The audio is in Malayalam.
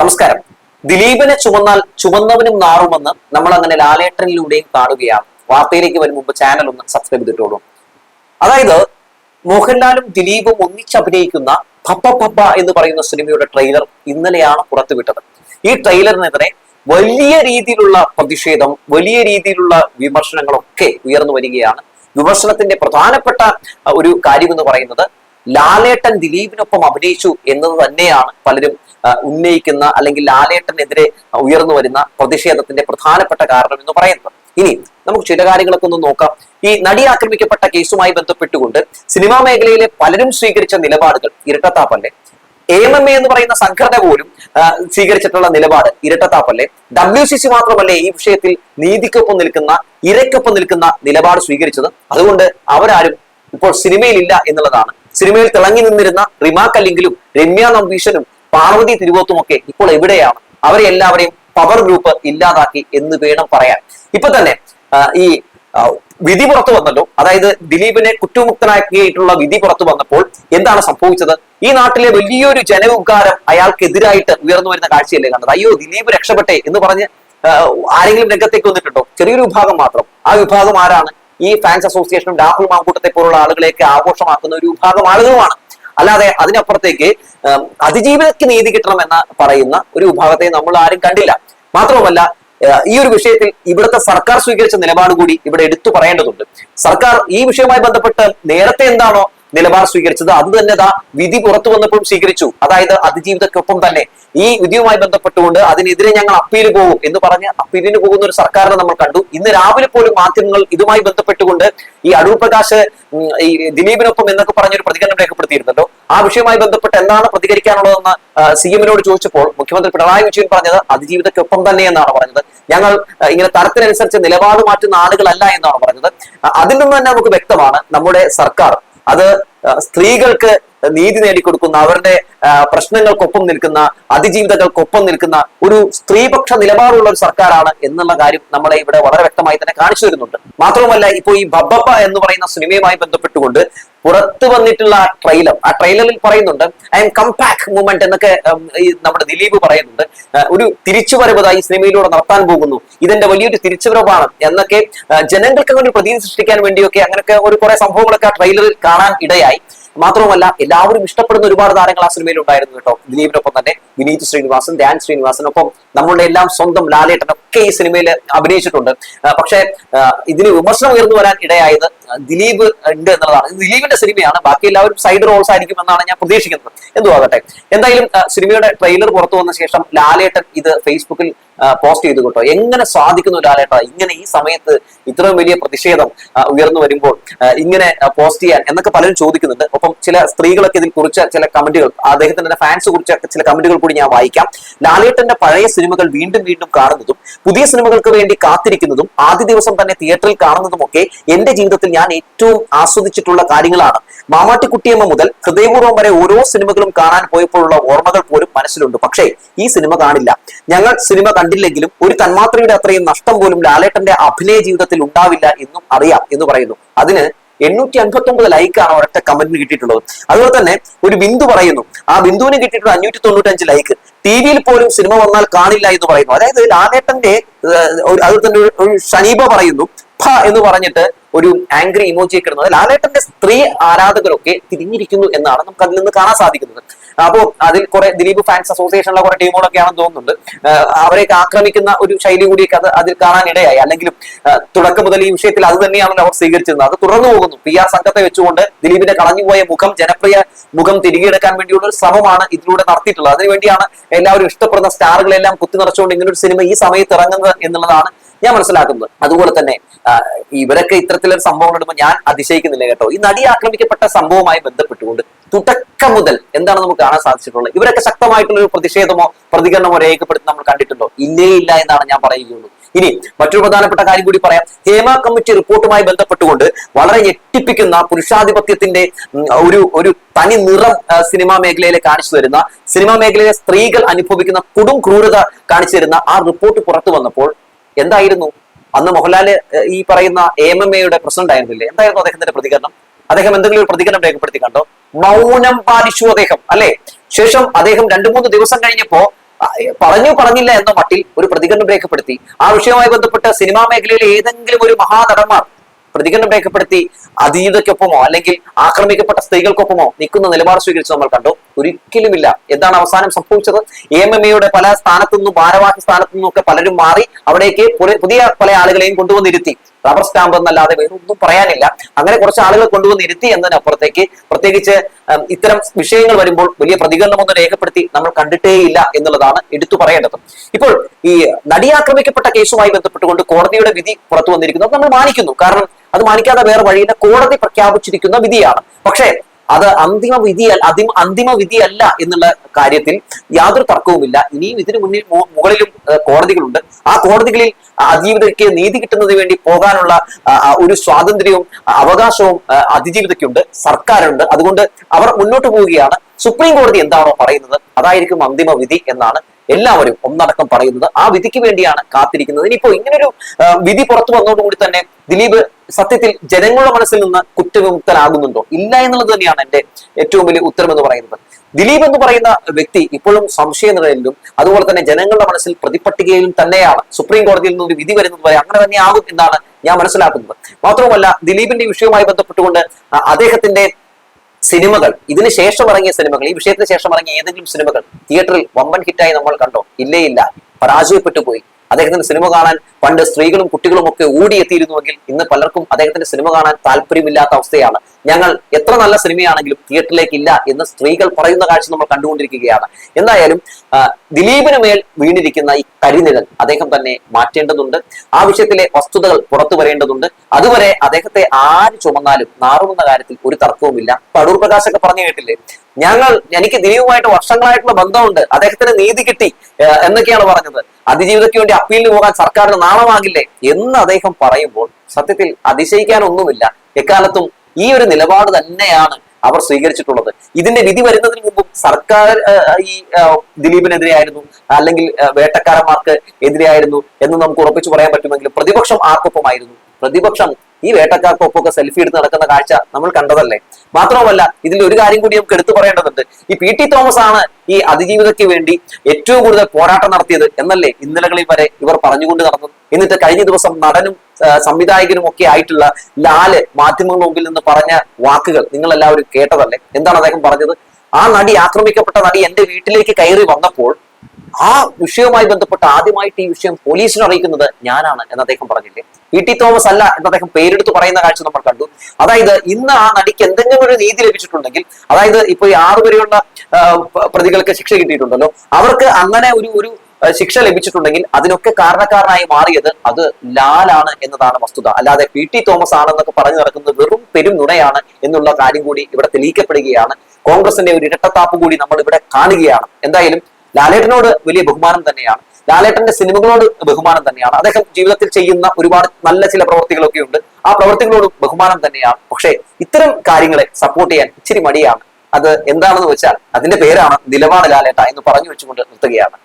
നമസ്കാരം. ദിലീപിനെ ചുമന്നാൽ ചുമന്നവനും നാറുമെന്ന് നമ്മൾ അങ്ങനെ ലാലേട്ടനിലൂടെയും കാണുകയാണ്. വാർത്തയിലേക്ക് വരും മുമ്പ് ചാനൽ ഒന്ന് സബ്സ്ക്രൈബ് ചെയ്തിട്ടോളൂ. അതായത് മോഹൻലാലും ദിലീപും ഒന്നിച്ച് അഭിനയിക്കുന്ന പപ്പ പപ്പ എന്ന് പറയുന്ന സിനിമയുടെ ട്രെയിലർ ഇന്നലെയാണ് പുറത്തുവിട്ടത്. ഈ ട്രെയിലറിനെതിരെ വലിയ രീതിയിലുള്ള പ്രതിഷേധം വലിയ രീതിയിലുള്ള വിമർശനങ്ങളൊക്കെ ഉയർന്നു വരികയാണ്. വിമർശനത്തിന്റെ പ്രധാനപ്പെട്ട ഒരു കാര്യം എന്ന് പറയുന്നത് ലാലേട്ടൻ ദിലീപിനൊപ്പം അഭിനയിച്ചു എന്നത് തന്നെയാണ് പലരും ഉന്നയിക്കുന്ന അല്ലെങ്കിൽ ലാലേട്ടനെതിരെ ഉയർന്നു വരുന്ന പ്രതിഷേധത്തിന്റെ പ്രധാനപ്പെട്ട കാരണം എന്ന് പറയുന്നത്. ഇനി നമുക്ക് ചില കാര്യങ്ങളൊക്കെ ഒന്ന് നോക്കാം. ഈ നടി ആക്രമിക്കപ്പെട്ട കേസുമായി ബന്ധപ്പെട്ടുകൊണ്ട് സിനിമാ മേഖലയിലെ പലരും സ്വീകരിച്ച നിലപാടുകൾ ഇരട്ടത്താപ്പല്ലേ? എം എം എ എന്ന് പറയുന്ന സംഘടന പോലും സ്വീകരിച്ചിട്ടുള്ള നിലപാട് ഇരട്ടത്താപ്പല്ലേ? ഡബ്ല്യു സി സി മാത്രമല്ലേ ഈ വിഷയത്തിൽ നീതിക്കൊപ്പം നിൽക്കുന്ന ഇരയ്ക്കൊപ്പം നിൽക്കുന്ന നിലപാട് സ്വീകരിച്ചത്? അതുകൊണ്ട് അവരാരും ഇപ്പോൾ സിനിമയിലില്ല എന്നുള്ളതാണ് സിനിമയിൽ തിളങ്ങി നിന്നിരുന്ന റിമാക്ക് കല്ലിങ്കിലും രമ്യ നമ്പീശനും പാർവതി തിരുവോത്തുമൊക്കെ ഇപ്പോൾ എവിടെയാണ്? അവരെ എല്ലാവരെയും പവർ ഗ്രൂപ്പ് ഇല്ലാതാക്കി എന്ന് വേണം പറയാൻ. ഇപ്പൊ തന്നെ ഈ വിധി പുറത്തു വന്നല്ലോ. അതായത് ദിലീപിനെ കുറ്റമുക്തനാക്കിയിട്ടുള്ള വിധി പുറത്തു വന്നപ്പോൾ എന്താണ് സംഭവിച്ചത്? ഈ നാട്ടിലെ വലിയൊരു ജനവികാരം അയാൾക്കെതിരായിട്ട് ഉയർന്നു വരുന്ന കാഴ്ചയല്ലേ കണ്ടത്? അയ്യോ ദിലീപ് രക്ഷപ്പെട്ടെ എന്ന് പറഞ്ഞ് ആരെങ്കിലും രംഗത്തേക്ക് വന്നിട്ടുണ്ടോ? ചെറിയൊരു വിഭാഗം മാത്രം. ആ വിഭാഗം ആരാണ്? ഈ ഫാൻസ് അസോസിയേഷനും രാഹുൽ മാങ്കൂട്ടത്തെ പോലുള്ള ആളുകളെയൊക്കെ ആഘോഷമാക്കുന്ന ഒരു വിഭാഗം ആളുകളുമാണ്. അല്ലാതെ അതിനപ്പുറത്തേക്ക് അതിജീവിതയ്ക്ക് നീതി കിട്ടണം എന്ന് പറയുന്ന ഒരു വിഭാഗത്തെ നമ്മൾ ആരും കണ്ടില്ല. മാത്രവുമല്ല ഈ ഒരു വിഷയത്തിൽ ഇവിടുത്തെ സർക്കാർ സ്വീകരിച്ച നിലപാട് കൂടി ഇവിടെ എടുത്തു പറയേണ്ടതുണ്ട്. സർക്കാർ ഈ വിഷയവുമായി ബന്ധപ്പെട്ട് നേരത്തെ എന്താണോ നിലപാട് സ്വീകരിച്ചത്. അത് തന്നെ ദാ വിധി പുറത്തു വന്നപ്പോഴും സ്വീകരിച്ചു. അതായത് അതിജീവിതക്കൊപ്പം തന്നെ ഈ വിധിയുമായി ബന്ധപ്പെട്ടുകൊണ്ട് അതിനെതിരെ ഞങ്ങൾ അപ്പീൽ പോകും എന്ന് പറഞ്ഞ് അപ്പീലിന് പോകുന്ന ഒരു സർക്കാരിനെ നമ്മൾ കണ്ടു. ഇന്ന് രാവിലെ പോലും മാധ്യമങ്ങൾ ഇതുമായി ബന്ധപ്പെട്ടുകൊണ്ട് ഈ അടൂർ പ്രകാശ് ഈ ദിലീപിനൊപ്പം എന്നൊക്കെ പറഞ്ഞൊരു പ്രതികരണം രേഖപ്പെടുത്തിയിരുന്നല്ലോ. ആ വിഷയവുമായി ബന്ധപ്പെട്ട് എന്താണ് പ്രതികരിക്കാനുള്ളതെന്ന് സി എമ്മിനോട് ചോദിച്ചപ്പോൾ മുഖ്യമന്ത്രി പിണറായി വിജയൻ പറഞ്ഞത് അതിജീവിതക്കൊപ്പം തന്നെ എന്നാണ് പറഞ്ഞത്. ഞങ്ങൾ ഇങ്ങനെ തരത്തിനനുസരിച്ച് നിലപാട് മാറ്റുന്ന ആളുകളല്ല എന്നാണ് പറഞ്ഞത്. അതിൽ നിന്ന് തന്നെ നമുക്ക് വ്യക്തമാണ് നമ്മുടെ സർക്കാർ അത് സ്ത്രീകൾക്ക് നീതി നേടിക്കൊടുക്കുന്ന അവരുടെ പ്രശ്നങ്ങൾക്കൊപ്പം നിൽക്കുന്ന അതിജീവിതകൾക്കൊപ്പം നിൽക്കുന്ന ഒരു സ്ത്രീപക്ഷ നിലപാടുള്ള ഒരു സർക്കാരാണ് എന്നുള്ള കാര്യം നമ്മളെ ഇവിടെ വളരെ വ്യക്തമായി തന്നെ കാണിച്ചു തരുന്നുണ്ട്. മാത്രവുമല്ല ഇപ്പോൾ ഈ ബബ്ബപ്പ എന്ന് പറയുന്ന സിനിമയുമായി ബന്ധപ്പെട്ടുകൊണ്ട് പുറത്തു വന്നിട്ടുള്ള ആ ട്രെയിലർ ആ ട്രെയിലറിൽ പറയുന്നുണ്ട് I'm come back movement എന്നൊക്കെ നമ്മുടെ ദിലീപ് പറയുന്നുണ്ട്. ഒരു തിരിച്ചുവരവ് ഈ സിനിമയിലൂടെ നടത്താൻ പോകുന്നു. ഇതെന്റെ വലിയൊരു തിരിച്ചുവരവാണ് എന്നൊക്കെ ജനങ്ങൾക്ക് അങ്ങനെ പ്രതീതി സൃഷ്ടിക്കാൻ വേണ്ടിയൊക്കെ അങ്ങനെയൊക്കെ ഒരു കുറെ സംഭവങ്ങളൊക്കെ ആ ട്രെയിലറിൽ കാണാൻ ഇടയായി. മാത്രവുമല്ല എല്ലാവരും ഇഷ്ടപ്പെടുന്ന ഒരുപാട് താരങ്ങൾ ആ സിനിമയിൽ ഉണ്ടായിരുന്നു കേട്ടോ. ദിലീപിനൊപ്പം തന്നെ വിനീത് ശ്രീനിവാസൻ ധ്യാൻ ശ്രീനിവാസനൊപ്പം നമ്മളുടെ എല്ലാം സ്വന്തം ലാലേട്ടൻ ഒക്കെ ഈ സിനിമയിൽ അഭിനയിച്ചിട്ടുണ്ട്. പക്ഷേ ഇതിന് വിമർശനം ഉയർന്നു വരാൻ ഇടയായത് ദിലീപ് ഉണ്ട് എന്നുള്ളതാണ്. ദിലീപിന്റെ സിനിമയാണ്. ബാക്കി എല്ലാവരും സൈഡ് റോൾസ് ആയിരിക്കും എന്നാണ് ഞാൻ പ്രതീക്ഷിക്കുന്നത്. എന്തുവാകട്ടെ? എന്തായാലും സിനിമയുടെ ട്രെയിലർ പുറത്തു വന്ന ശേഷം ലാലേട്ടൻ ഇത് ഫേസ്ബുക്കിൽ പോസ്റ്റ് ചെയ്തു കേട്ടോ. എങ്ങനെ സാധിക്കുന്നു ഒരാളേട്ടാ ഇങ്ങനെ ഈ സമയത്ത് ഇത്രയും വലിയ പ്രതിഷേധം ഉയർന്നു വരുമ്പോൾ ഇങ്ങനെ പോസ്റ്റ് ചെയ്യാൻ എന്നൊക്കെ പലരും ചോദിക്കുന്നുണ്ട്. ഒപ്പം ചില സ്ത്രീകളൊക്കെ ഇതിൽ കുറിച്ച ചില കമന്റുകൾ അദ്ദേഹത്തിന്റെ ഫാൻസ് കുറിച്ച ചില കമന്റുകൾ കൂടി ഞാൻ വായിക്കാം. ലാലേട്ടന്റെ പഴയ സിനിമകൾ വീണ്ടും വീണ്ടും കാണുന്നതും പുതിയ സിനിമകൾക്ക് വേണ്ടി കാത്തിരിക്കുന്നതും ആദ്യ ദിവസം തന്നെ തിയേറ്ററിൽ കാണുന്നതും ഒക്കെ എന്റെ ജീവിതത്തിൽ ഞാൻ ഏറ്റവും ആസ്വദിച്ചിട്ടുള്ള കാര്യങ്ങളാണ്. മാമാട്ടിക്കുട്ടിയമ്മ മുതൽ ഹൃദയപൂർവം വരെ ഓരോ സിനിമകളും കാണാൻ പോയപ്പോഴുള്ള ഓർമ്മകൾ പോലും മനസ്സിലുണ്ട്. പക്ഷേ ഈ സിനിമ കാണില്ല. ഞങ്ങൾ സിനിമ കണ്ടില്ലെങ്കിലും ഒരു തന്മാത്രയുടെ അത്രയും നഷ്ടം പോലും ലാലേട്ടന്റെ അഭിനയ ജീവിതത്തിൽ ഉണ്ടാവില്ല എന്നും അറിയാം എന്ന് പറയുന്നു. അതിന് എണ്ണൂറ്റി അൻപത്തി ഒമ്പത് ലൈക്കാണ് ഒരൊറ്റ കമന്റിന് കിട്ടിയിട്ടുള്ളത്. അതുപോലെ തന്നെ ഒരു ബിന്ദു പറയുന്നു ആ ബിന്ദുവിന് കിട്ടിയിട്ടുള്ള അഞ്ഞൂറ്റി തൊണ്ണൂറ്റി അഞ്ച് ലൈക്ക് ടി വിയിൽ പോലും സിനിമ വന്നാൽ കാണില്ല എന്ന് പറയുന്നു. അതായത് ലാലേട്ടന്റെ അതുപോലെ തന്നെ ഒരു- ഷനീബ പറയുന്നു ഫ എന്ന് പറഞ്ഞിട്ട് ഒരു ആംഗ്രി ഇമോജി ഇടുന്നത്. ലാലേട്ടന്റെ സ്ത്രീ ആരാധകരൊക്കെ തിരിഞ്ഞിരിക്കുന്നു എന്നാണ് നമുക്ക് അതിൽ നിന്ന് കാണാൻ സാധിക്കുന്നത്. അപ്പോ അതിൽ കുറെ ദിലീപ് ഫാൻസ് അസോസിയേഷനിലെ കുറെ ടീമുകളൊക്കെയാണെന്ന് തോന്നുന്നുണ്ട്. അവരെയൊക്കെ ആക്രമിക്കുന്ന ഒരു ശൈലി കൂടിയൊക്കെ അത് അതിൽ കാണാൻ ഇടയായി അല്ലെങ്കിലും തുടക്കം മുതൽ ഈ വിഷയത്തിൽ അത് തന്നെയാണല്ലോ അവർ സ്വീകരിച്ചിരുന്നത്. അത് തുടർന്നു പോകുന്നു. പി ആർ സംഘത്തെ വെച്ചുകൊണ്ട് ദിലീപിന്റെ കളഞ്ഞുപോയ മുഖം ജനപ്രിയ മുഖം തിരികെ എടുക്കാൻ വേണ്ടിയുള്ള ഒരു ശ്രമമാണ് ഇതിലൂടെ നടത്തിയിട്ടുള്ളത്. അതിനുവേണ്ടിയാണ് എല്ലാവരും ഇഷ്ടപ്പെടുന്ന സ്റ്റാറുകളെല്ലാം കുത്തി നിറച്ചുകൊണ്ട് ഇങ്ങനെ ഒരു സിനിമ ഈ സമയത്ത് ഇറങ്ങുന്നത് എന്നുള്ളതാണ് ഞാൻ മനസ്സിലാക്കുന്നത്. അതുപോലെ തന്നെ ഇവരൊക്കെ ഇത്തരത്തിലൊരു സംഭവം ഇടുമ്പോൾ ഞാൻ അതിശയിക്കുന്നില്ല കേട്ടോ. ഈ നടി ആക്രമിക്കപ്പെട്ട സംഭവവുമായി ബന്ധപ്പെട്ടുകൊണ്ട് തുടക്കം മുതൽ എന്താണ് നമുക്ക് കാണാൻ സാധിച്ചിട്ടുള്ളത്? ഇവരൊക്കെ ശക്തമായിട്ടുള്ള ഒരു പ്രതിഷേധമോ പ്രതികരണമോ രേഖപ്പെടുത്തി നമ്മൾ കണ്ടിട്ടുണ്ടോ? ഇല്ലേ ഇല്ല എന്നാണ് ഞാൻ പറയുകയുള്ളൂ. ഇനി മറ്റൊരു പ്രധാനപ്പെട്ട കാര്യം കൂടി പറയാം. ഹേമ കമ്മിറ്റി റിപ്പോർട്ടുമായി ബന്ധപ്പെട്ടുകൊണ്ട് വളരെ ഞെട്ടിപ്പിക്കുന്ന പുരുഷാധിപത്യത്തിന്റെ ഒരു ഒരു തനി നിറം സിനിമാ മേഖലയിലെ കാണിച്ചു തരുന്ന സിനിമാ മേഖലയിലെ സ്ത്രീകൾ അനുഭവിക്കുന്ന കൊടും ക്രൂരത കാണിച്ചു തരുന്ന ആ റിപ്പോർട്ട് പുറത്തു വന്നപ്പോൾ എന്തായിരുന്നു? അന്ന് മോഹൻലാൽ ഈ പറയുന്ന എം എം എയുടെ പ്രസിഡന്റ് ആയിരുന്നില്ലേ? എന്തായിരുന്നു അദ്ദേഹത്തിന്റെ പ്രതികരണം? അദ്ദേഹം എന്തെങ്കിലും ഒരു പ്രതികരണം രേഖപ്പെടുത്തി കണ്ടോ? മൗനം പാലിച്ചു അദ്ദേഹം അല്ലെ? ശേഷം അദ്ദേഹം രണ്ടു മൂന്ന് ദിവസം കഴിഞ്ഞപ്പോ പറഞ്ഞു പറഞ്ഞില്ല എന്ന മട്ടിൽ ഒരു പ്രതികരണം രേഖപ്പെടുത്തി. ആ വിഷയവുമായി ബന്ധപ്പെട്ട് സിനിമാ മേഖലയിലെ ഏതെങ്കിലും ഒരു മഹാനടന്മാർ പ്രതികരണം രേഖപ്പെടുത്തി അതീതയ്ക്കൊപ്പമോ അല്ലെങ്കിൽ ആക്രമിക്കപ്പെട്ട സ്ത്രീകൾക്കൊപ്പമോ നിൽക്കുന്ന നിലപാട് സ്വീകരിച്ചു നമ്മൾ കണ്ടു. ഒരിക്കലുമില്ല. എന്താണ് അവസാനം സംഭവിച്ചത്? എം എം എയുടെ പല സ്ഥാനത്തു നിന്നും ഭാരവാഹി സ്ഥാനത്തു നിന്നും ഒക്കെ പലരും മാറി അവിടേക്ക് പുതിയ പല ആളുകളെയും കൊണ്ടുവന്നിരുത്തി. റബ്ബർ സ്റ്റാമ്പ് എന്നല്ലാതെ വേറെ ഒന്നും പറയാനില്ല. അങ്ങനെ കുറച്ച് ആളുകൾ കൊണ്ടുവന്ന് ഇരുത്തി എന്നതിനപ്പുറത്തേക്ക് പ്രത്യേകിച്ച് ഇത്തരം വിഷയങ്ങൾ വരുമ്പോൾ വലിയ പ്രതികരണമൊന്നും രേഖപ്പെടുത്തി നമ്മൾ കണ്ടിട്ടേയില്ല എന്നുള്ളതാണ് എടുത്തു പറയേണ്ടത്. ഇപ്പോൾ ഈ നടിയാക്രമിക്കപ്പെട്ട കേസുമായി ബന്ധപ്പെട്ടുകൊണ്ട് കോടതിയുടെ വിധി പുറത്തു വന്നിരിക്കുന്നത് നമ്മൾ മാനിക്കുന്നു. കാരണം അത് മാനിക്കാതെ വേറെ വഴിയില്ല. കോടതി പ്രഖ്യാപിച്ചിരിക്കുന്ന വിധിയാണ്. പക്ഷേ അത് അന്തിമ വിധിയല്ല അന്തിമ അന്തിമ വിധിയല്ല എന്നുള്ള കാര്യത്തിൽ യാതൊരു തർക്കവുമില്ല. ഇനിയും ഇതിനു മുന്നിൽ മുകളിലും കോടതികളുണ്ട്. ആ കോടതികളിൽ അതിജീവിതയ്ക്ക് നീതി കിട്ടുന്നതിന് വേണ്ടി പോകാനുള്ള ഒരു സ്വാതന്ത്ര്യവും അവകാശവും അതിജീവിതയ്ക്കുണ്ട്. സർക്കാരുണ്ട്. അതുകൊണ്ട് അവർ മുന്നോട്ട് പോവുകയാണ്. സുപ്രീം കോടതി എന്താണോ പറയുന്നത് അതായിരിക്കും അന്തിമ വിധി എന്നാണ് എല്ലാവരും ഒന്നടക്കം പറയുന്നത്. ആ വിധിക്ക് വേണ്ടിയാണ് കാത്തിരിക്കുന്നത്. ഇനിയിപ്പോ ഇങ്ങനൊരു വിധി പുറത്തു വന്നതോടുകൂടി തന്നെ ദിലീപ് സത്യത്തിൽ ജനങ്ങളുടെ മനസ്സിൽ നിന്ന് കുറ്റവിമുക്തനാകുന്നുണ്ടോ? ഇല്ല എന്നുള്ളത് തന്നെയാണ് എന്റെ ഏറ്റവും വലിയ ഉത്തരം എന്ന് പറയുന്നത്. ദിലീപ് എന്ന് പറയുന്ന വ്യക്തി ഇപ്പോഴും സംശയ നിലയിലും അതുപോലെ തന്നെ ജനങ്ങളുടെ മനസ്സിൽ പ്രതിപട്ടികയിലും തന്നെയാണ് സുപ്രീം കോടതിയിൽ നിന്ന് വിധി വരുന്നത് വരെ അങ്ങനെ തന്നെ ആകും എന്നാണ് ഞാൻ മനസ്സിലാക്കുന്നത്. മാത്രവുമല്ല ദിലീപിന്റെ വിഷയവുമായി ബന്ധപ്പെട്ടുകൊണ്ട് അദ്ദേഹത്തിന്റെ സിനിമകൾ. ഇതിന് ശേഷം ഇറങ്ങിയ സിനിമകൾ ഈ വിഷയത്തിന് ശേഷം ഇറങ്ങിയ ഏതെങ്കിലും സിനിമകൾ തിയേറ്ററിൽ വമ്പൻ ഹിറ്റായി നമ്മൾ കണ്ടോ? ഇല്ലേ ഇല്ല. പരാജയപ്പെട്ടു പോയി. അദ്ദേഹത്തിന്റെ സിനിമ കാണാൻ പണ്ട് സ്ത്രീകളും കുട്ടികളും ഒക്കെ ഓടിയെത്തിയിരുന്നുവെങ്കിൽ ഇന്ന് പലർക്കും അദ്ദേഹത്തിന്റെ സിനിമ കാണാൻ താല്പര്യമില്ലാത്ത അവസ്ഥയാണ്. ഞങ്ങൾ എത്ര നല്ല സിനിമയാണെങ്കിലും തിയേറ്ററിലേക്ക് ഇല്ല എന്ന് സ്ത്രീകൾ പറയുന്ന കാഴ്ച നമ്മൾ കണ്ടുകൊണ്ടിരിക്കുകയാണ്. എന്തായാലും ദിലീപിന് മേൽ വീണിരിക്കുന്ന ഈ കരിനിഴൽ അദ്ദേഹം തന്നെ മാറ്റേണ്ടതുണ്ട്. ആ വിഷയത്തിലെ വസ്തുതകൾ പുറത്തു വരേണ്ടതുണ്ട്. അതുവരെ അദ്ദേഹത്തെ ആര് ചുമന്നാലും നാറുമെന്ന കാര്യത്തിൽ ഒരു തർക്കവുമില്ല. പടൂർ അടൂർ പ്രകാശ് ഒക്കെ പറഞ്ഞു കേട്ടില്ലേ? ഞങ്ങൾ എനിക്ക് ദിലീപുമായിട്ട് വർഷങ്ങളായിട്ടുള്ള ബന്ധമുണ്ട്. അദ്ദേഹത്തിന് നീതി കിട്ടി എന്നൊക്കെയാണ് പറഞ്ഞത്. അതിജീവിതയ്ക്ക് വേണ്ടി അപ്പീലിന് പോകാൻ സർക്കാരിന് നാണമാകില്ലേ എന്ന് അദ്ദേഹം പറയുമ്പോൾ സത്യത്തിൽ അതിശയിക്കാനൊന്നുമില്ല. എക്കാലത്തും ഈ ഒരു നിലപാട് തന്നെയാണ് അവർ സ്വീകരിച്ചിട്ടുള്ളത്. ഇതിന്റെ വിധി വരുന്നതിന് മുമ്പും സർക്കാർ ഈ ദിലീപിനെതിരെയായിരുന്നു അല്ലെങ്കിൽ വേട്ടക്കാരന്മാർക്ക് എതിരെയായിരുന്നു എന്ന് നമുക്ക് ഉറപ്പിച്ചു പറയാൻ പറ്റുമെങ്കിലും പ്രതിപക്ഷം ആർക്കൊപ്പമായിരുന്നു. പ്രതിപക്ഷം ഈ വേട്ടക്കാർക്കൊപ്പമൊക്കെ സെൽഫി എടുത്ത് നടക്കുന്ന കാഴ്ച നമ്മൾ കണ്ടതല്ലേ? മാത്രവുമല്ല ഇതിൽ ഒരു കാര്യം കൂടി നമുക്ക് എടുത്തു പറയേണ്ടതുണ്ട്. ഈ പി ടി തോമസ് ആണ് ഈ അതിജീവിതയ്ക്ക് വേണ്ടി ഏറ്റവും കൂടുതൽ പോരാട്ടം നടത്തിയത് എന്നല്ലേ ഇന്നലകളിൽ വരെ ഇവർ പറഞ്ഞുകൊണ്ട് നടന്നത്. എന്നിട്ട് കഴിഞ്ഞ ദിവസം നടനും സംവിധായകനും ഒക്കെ ആയിട്ടുള്ള ലാൽ മാധ്യമങ്ങളുടെ മുമ്പിൽ നിന്ന് പറഞ്ഞ വാക്കുകൾ നിങ്ങൾ എല്ലാവരും കേട്ടതല്ലേ? എന്താണ് അദ്ദേഹം പറഞ്ഞത്? ആ നടി ആക്രമിക്കപ്പെട്ട നടി എന്റെ വീട്ടിലേക്ക് കയറി വന്നപ്പോൾ ആ വിഷയവുമായി ബന്ധപ്പെട്ട് ആദ്യമായിട്ട് ഈ വിഷയം പോലീസിനെ അറിയിക്കുന്നത് ഞാനാണ് എന്ന് അദ്ദേഹം പറഞ്ഞില്ലേ? ഇ ടി തോമസ് അല്ല എന്ന് അദ്ദേഹം പേരെടുത്ത് പറയുന്ന കാഴ്ച നമ്മൾ കണ്ടു. അതായത് ഇന്ന് ആ നടിക്ക് എന്തെങ്കിലും ഒരു നീതി ലഭിച്ചിട്ടുണ്ടെങ്കിൽ അതായത് ഇപ്പൊ ഈ ആറു വരെയുള്ള പ്രതികൾക്ക് ശിക്ഷ കിട്ടിയിട്ടുണ്ടല്ലോ അവർക്ക് അങ്ങനെ ഒരു ഒരു ശിക്ഷ ലഭിച്ചിട്ടുണ്ടെങ്കിൽ അതിനൊക്കെ കാരണക്കാരനായി മാറിയത് അത് ലാലാണ് എന്നതാണ് വസ്തുത. അല്ലാതെ പി ടി തോമസ് ആണെന്നൊക്കെ പറഞ്ഞു നടക്കുന്നത് വെറും പെരും നുണയാണ് എന്നുള്ള കാര്യം കൂടി ഇവിടെ തെളിയിക്കപ്പെടുകയാണ് കോൺഗ്രസിന്റെ ഒരു ഇരട്ടത്താപ്പ് കൂടി നമ്മൾ ഇവിടെ കാണുകയാണ്. എന്തായാലും ലാലേട്ടനോട് വലിയ ബഹുമാനം തന്നെയാണ്. ലാലേട്ടന്റെ സിനിമകളോട് ബഹുമാനം തന്നെയാണ്. അദ്ദേഹം ജീവിതത്തിൽ ചെയ്യുന്ന ഒരുപാട് നല്ല ചില പ്രവർത്തികളൊക്കെ ഉണ്ട്. ആ പ്രവർത്തികളോട് ബഹുമാനം തന്നെയാണ്. പക്ഷേ ഇത്തരം കാര്യങ്ങളെ സപ്പോർട്ട് ചെയ്യാൻ ഇച്ചിരി മടിയാണ്. അത് എന്താണെന്ന് വെച്ചാൽ അതിന്റെ പേരാണ് നിലപാട് ലാലേട്ട എന്ന് പറഞ്ഞു വെച്ചുകൊണ്ട് നിർത്തുകയാണ്.